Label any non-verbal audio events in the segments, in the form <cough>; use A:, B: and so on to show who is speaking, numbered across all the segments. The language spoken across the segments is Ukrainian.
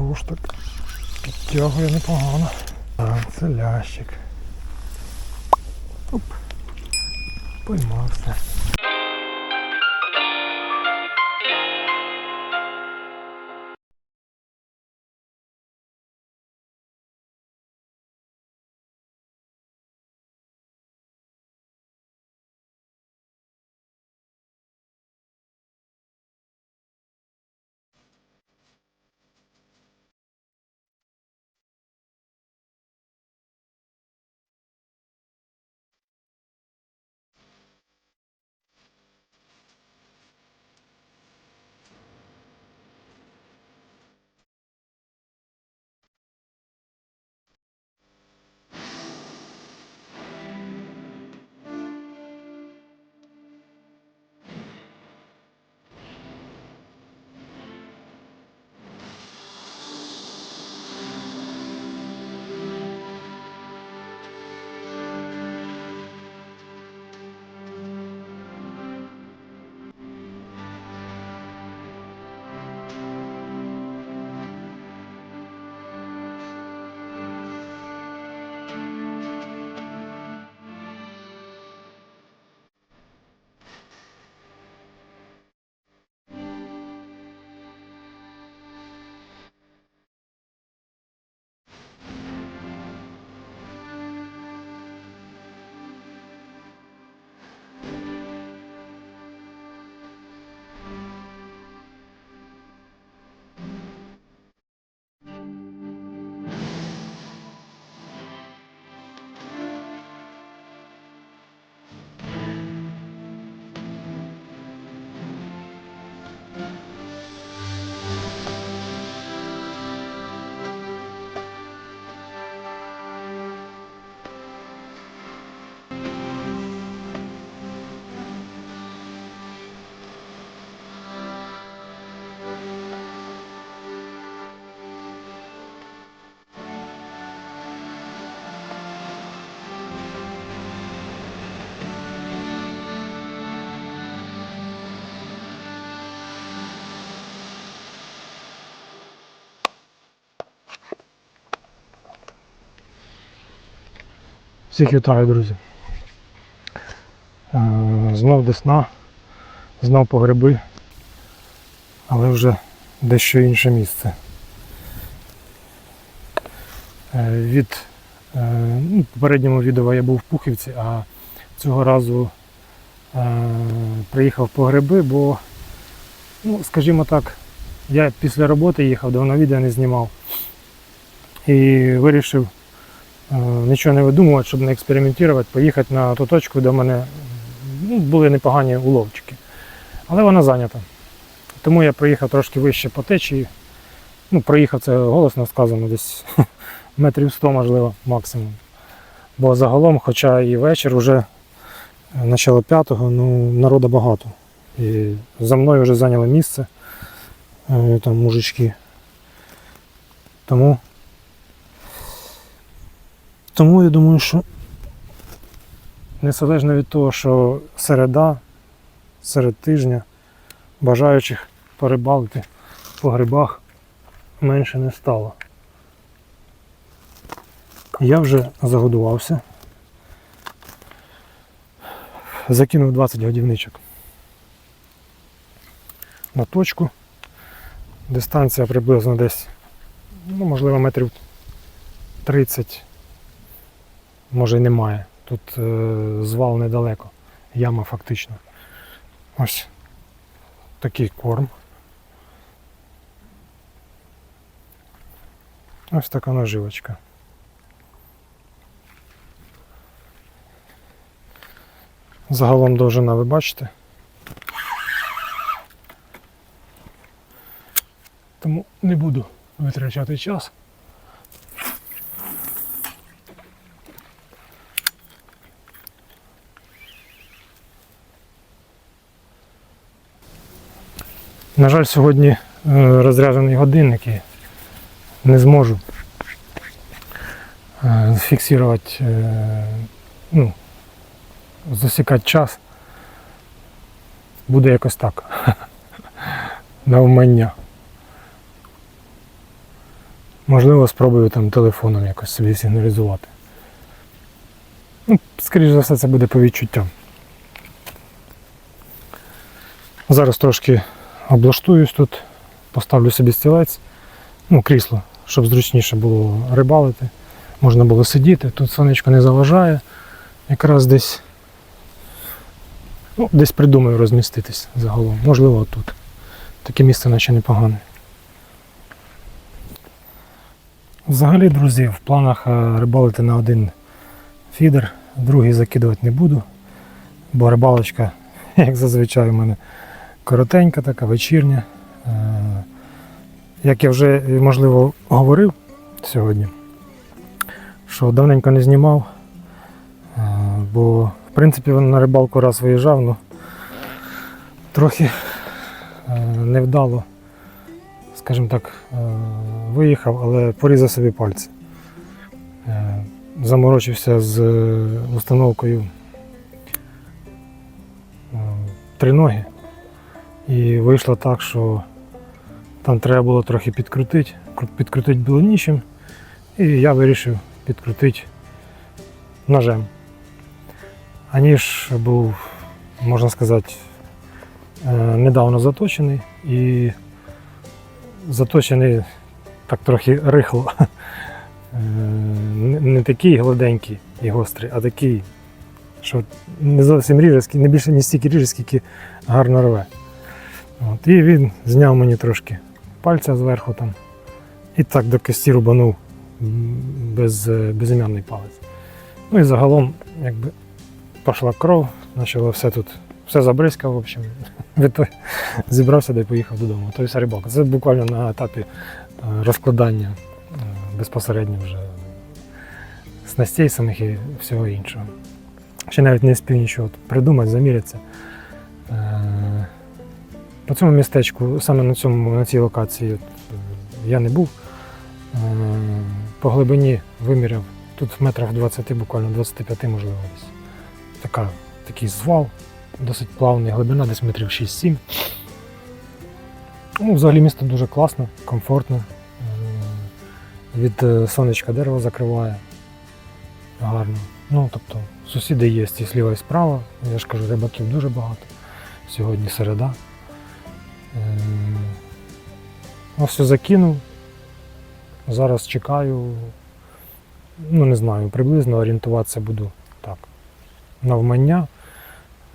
A: Ого так. Підтягує непогано. Так, це лящик. Оп. Поймався. Всіх вітаю, друзі. Е, Знов десна, знов по гриби, але вже дещо інше місце. Е, Від е, ну, в попередньому відео я був в Пухівці, а цього разу приїхав по гриби, бо, ну, скажімо так, я після роботи їхав, давно відео не знімав. І вирішив нічого не видумувати, щоб не експериментувати, поїхати на ту точку, де в мене ну, були непогані уловчики. Але вона зайнята. Тому я приїхав трошки вище по течії. Ну, проїхав це голосно сказано, десь <laughs> метрів 100, можливо, максимум. Бо загалом, хоча і вечір, вже начало п'ятого, ну, народу багато. І за мною вже зайняли місце е, там мужички. Тому тому я думаю, що незалежно від того, що середа, серед тижня, бажаючих порибалити по грибах менше не стало. Я вже загодувався. Закинув 20 годівничок на точку. Дистанція приблизно десь, ну, можливо, метрів 30 може й немає. Тут е, звал недалеко, яма фактично. Ось такий корм. Ось така наживочка. Загалом довжина ви бачите. Тому не буду витрачати час. На жаль, сьогодні е, розряджений годинник і не зможу е, зафіксувати, е, ну, засікати час. Буде якось так. <laughs> Навмання. Можливо, спробую там телефоном якось собі сигналізувати. Ну, скоріш за все, це буде по відчуттям. Зараз трошки облаштуюсь тут, поставлю собі стілець, ну, крісло, щоб зручніше було рибалити. Можна було сидіти, тут сонечко не заважає. Якраз десь, ну, десь придумаю розміститись загалом. Можливо, тут. Таке місце наче непогане. Взагалі, друзі, в планах е, рибалити на один фідер, другий закидувати не буду, бо рибалочка, <laughs> як зазвичай, у мене коротенька, така вечірня. Е, Як я вже, можливо, говорив сьогодні, що давненько не знімав, е, бо в принципі на рибалку раз виїжджав, ну трохи е, невдало, скажімо так, е, виїхав, але порізав собі пальці. Е, Заморочився з е, установкою е, триноги. І вийшло так, що там треба було трохи підкрутити, підкрутити було нічим, і я вирішив підкрутити ножем. А ніж був, можна сказати, е, недавно заточений і заточений так трохи рихло. <laughs> Е, Не такий гладенький і гострий, а такий, що не зовсім ріже, не більше не стільки ріже, скільки гарно рве. От, і він зняв мені трошки пальця зверху там. І так до кості рубанув без, е, безім'яний палець. Ну і загалом, якби пішла кров, почало все тут, все забризкав, в общем. <laughs> Зібрався й поїхав додому. Тобто вся. Це буквально на етапі е, розкладання е, безпосередньо вже снастей самих і всього іншого. Ще навіть не спів нічого придумати, замірятися. По цьому містечку, саме на, цьому, на цій локації е, я не був. Е, По глибині виміряв тут в метрах 20, буквально 25 можливо. Така, такий звал, досить плавний, глибина десь метрів 6-7. Ну, взагалі місто дуже класно, комфортно. Е, Від сонечка дерево закриває. Гарно. Ну, тобто, сусіди є і зліва і справа. Я ж кажу, рибаків дуже багато. Сьогодні середа. Е, Ось все закинув. Зараз чекаю. Ну, не знаю, приблизно орієнтуватися буду так. Навмання.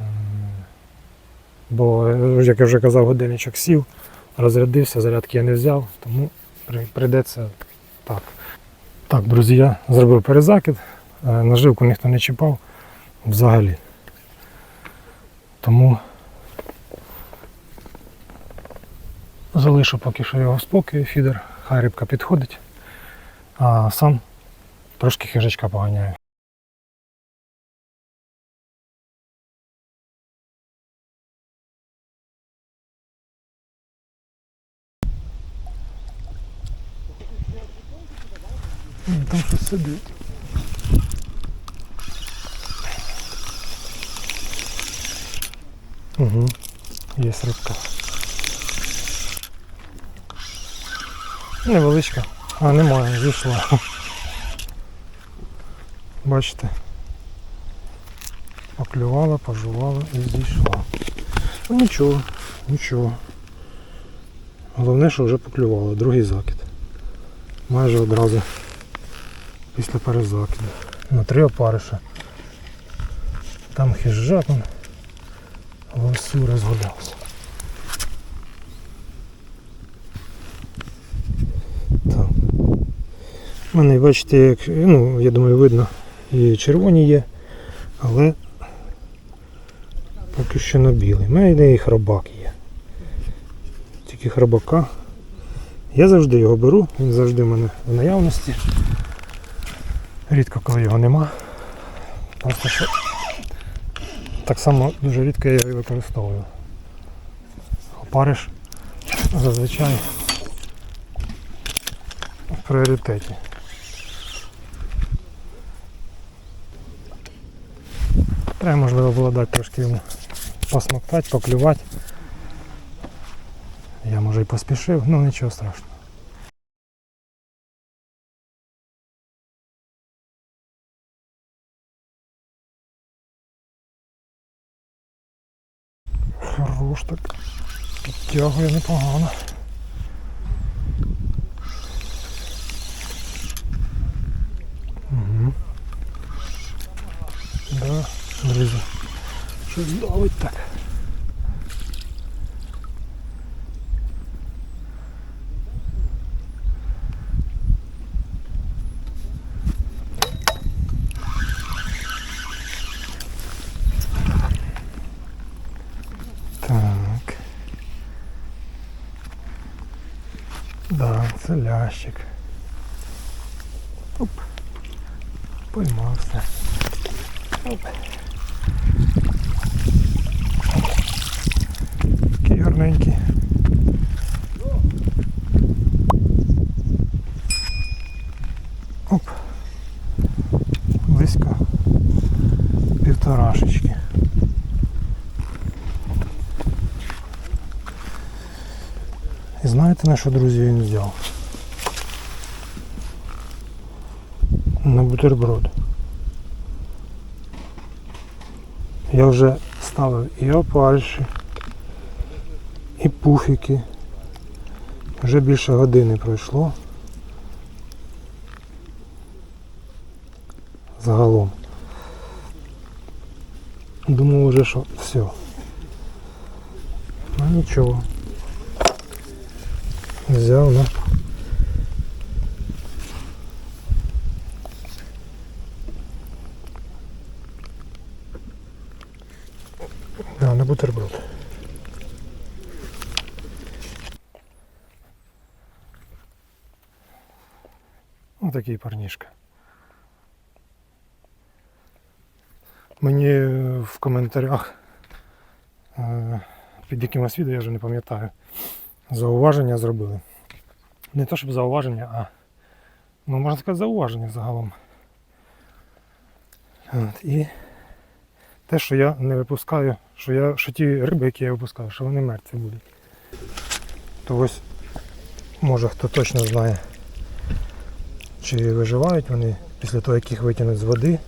A: Е, Бо, як я вже казав, годинничок сів, розрядився, зарядки я не взяв, тому прийдеться так. Так, друзі, я зробив перезакид. Е, Наживку ніхто не чіпав взагалі. Тому залишу поки що його в спокій, фідер, хай рибка підходить, а сам трошки хижачка поганяю. Там щось сидить. Угу. Є рибка. Невеличка. А, немає, зійшла. Бачите. Поклювала, пожувала і зійшла. Ну нічого, нічого. Головне, що вже поклювала, другий закид. Майже одразу після перезакиду. На три опариша. Там хижак вовсю розгулявся. У мене, бачите, як, ну, я думаю, видно, і червоні є, але поки що на білий. У мене і хробак є. Тільки хробака. Я завжди його беру, він завжди в мене в наявності. Рідко коли його нема. Просто що так само дуже рідко я його використовую. Опариш зазвичай в пріоритеті. Треба можливо було дати трошки йому посмоктати, поклювати. Я може і поспішив, ну нічого страшного. Хорош так підтягує непогано. Угу. Да друзі. Щось давить так. Так. Да, це лящик. Оп. Поймався. Оп. Такий гарненький. Оп. Близько півторашечки. І знаєте на що, друзі, він взяв? На бутерброд. Я вже ставив і опальші, і пуфіки. Вже більше години пройшло. Загалом. Думав вже, що все. Ну нічого. Взяв на Да, на бутерброд. Ось такий парнішка. Мені в коментарях е, під якимось відео, я вже не пам'ятаю, зауваження зробили. Не то щоб зауваження, а ну, можна сказати зауваження загалом. От, і те, що я не випускаю, що я, що ті риби, які я випускаю, що вони мертві будуть. То ось, може хто точно знає, чи виживають вони після того, як їх витягнуть з води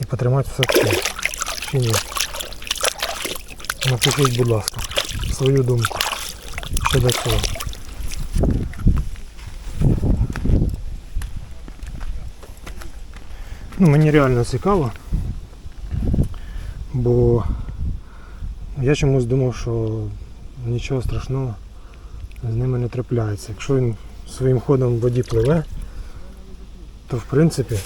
A: і потримати в садку. Чи ні. Напишіть, будь ласка, свою думку щодо цього. Ну, мені реально цікаво, бо я чомусь думав, що нічого страшного з ними не трапляється. Якщо він своїм ходом в воді пливе, то в принципі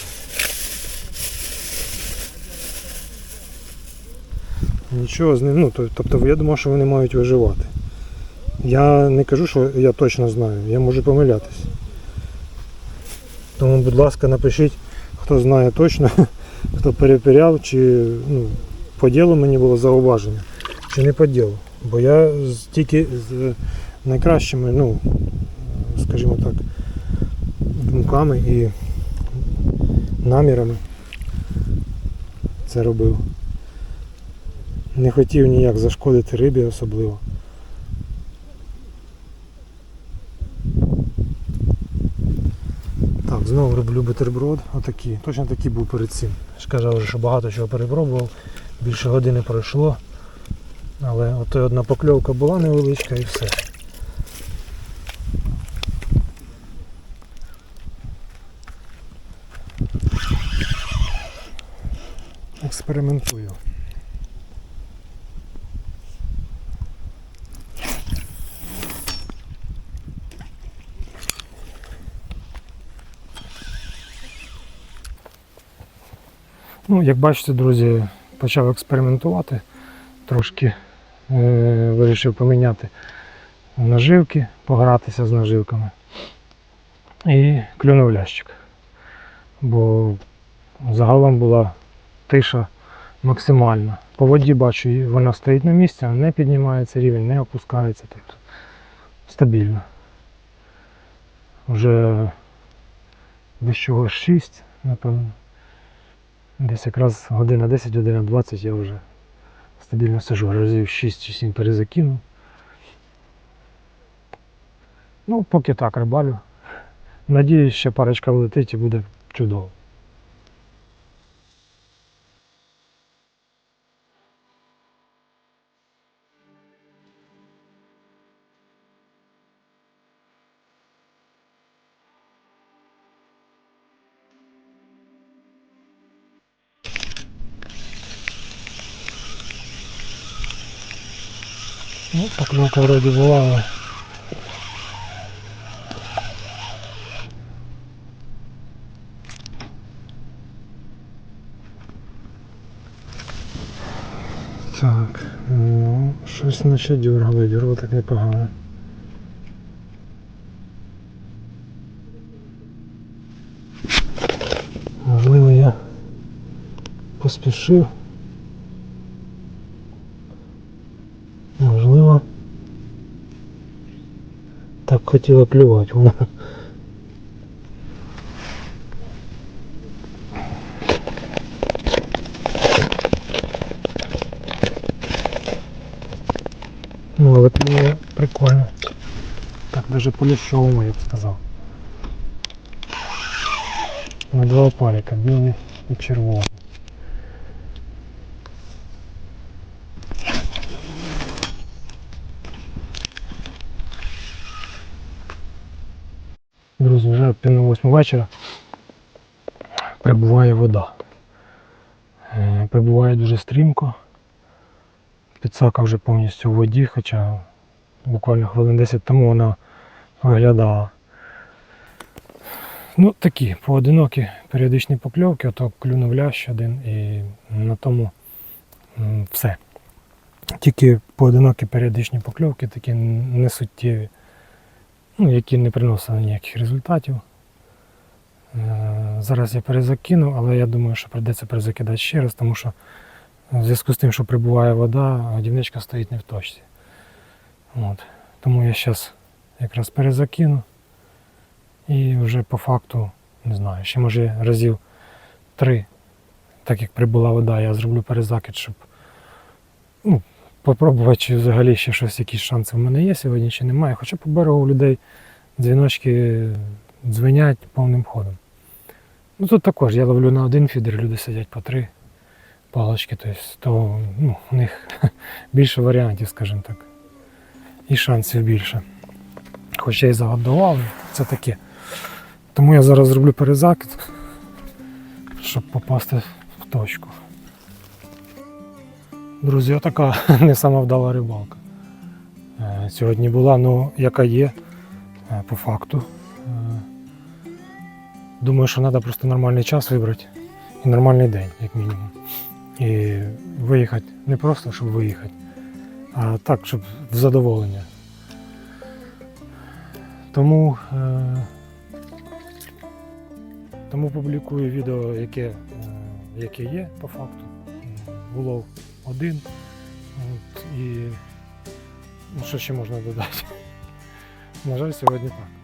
A: нічого з ним, ну, тобто я думав, що вони мають виживати. Я не кажу, що я точно знаю, я можу помилятись. Тому, будь ласка, напишіть, хто знає точно, <laughs> хто перепіряв, чи ну, по ділу мені було зауваження, чи не по ділу. Бо я тільки з найкращими, ну, скажімо так, думками і намірами це робив. Не хотів ніяк зашкодити рибі особливо. Так, знову роблю бутерброд. Отакий. Точно такий був перед цим. Ж вже, що багато чого перепробував. Більше години пройшло. Але ото одна покльовка була невеличка і все. Експериментую. Ну, як бачите, друзі, почав експериментувати. Трошки е, вирішив поміняти наживки, погратися з наживками. І клюнув лящик. Бо загалом була тиша максимальна. По воді бачу, вона стоїть на місці, не піднімається рівень, не опускається. Тобто стабільно. Вже без чого 6, напевно. Десь якраз година 10, година 20 я вже стабільно сижу, разів 6 чи 7 перезакинув. Ну, поки так рибалю. Надіюсь, ще парочка влетить і буде чудово. Ну, поклевка вроде була, Так, ну, щось наче дергало, дергало так непогано. Можливо, я поспішив. Так хотіло клювати воно. Ну, але клює прикольно. Так, даже по ліщовому, я б сказав. На два опарика, білий і червоний. Вечора прибуває вода. Е, Прибуває дуже стрімко. Підсака вже повністю в воді, хоча буквально хвилин 10 тому вона виглядала. Ну, такі поодинокі періодичні покльовки, ото клюнув лящ один і на тому все. Тільки поодинокі періодичні покльовки, такі несуттєві, ну, які не приносили ніяких результатів. Е, Зараз я перезакину, але я думаю, що прийдеться перезакидати ще раз, тому що в зв'язку з тим, що прибуває вода, годівничка стоїть не в точці. От. Тому я зараз якраз перезакину. І вже по факту, не знаю, ще може разів три, так як прибула вода, я зроблю перезакид, щоб ну, попробувати, чи взагалі ще щось, якісь шанси в мене є сьогодні, чи немає. Хоча по берегу людей дзвіночки дзвенять повним ходом. Ну тут також я ловлю на один фідер, люди сидять по три палочки, тобто, то ну, у них <laughs> більше варіантів, скажімо так. І шансів більше. Хоча й загодував, це таке. Тому я зараз зроблю перезакид, щоб попасти в точку. Друзі, отака <laughs> не сама вдала рибалка. Е, Сьогодні була, ну яка є е, по факту. Думаю, що треба просто нормальний час вибрати і нормальний день, як мінімум. І виїхати не просто, щоб виїхати, а так, щоб в задоволення. Тому, е, тому публікую відео, яке, е, яке є по факту. Улов один. От, і ну, що ще можна додати? На жаль, сьогодні так.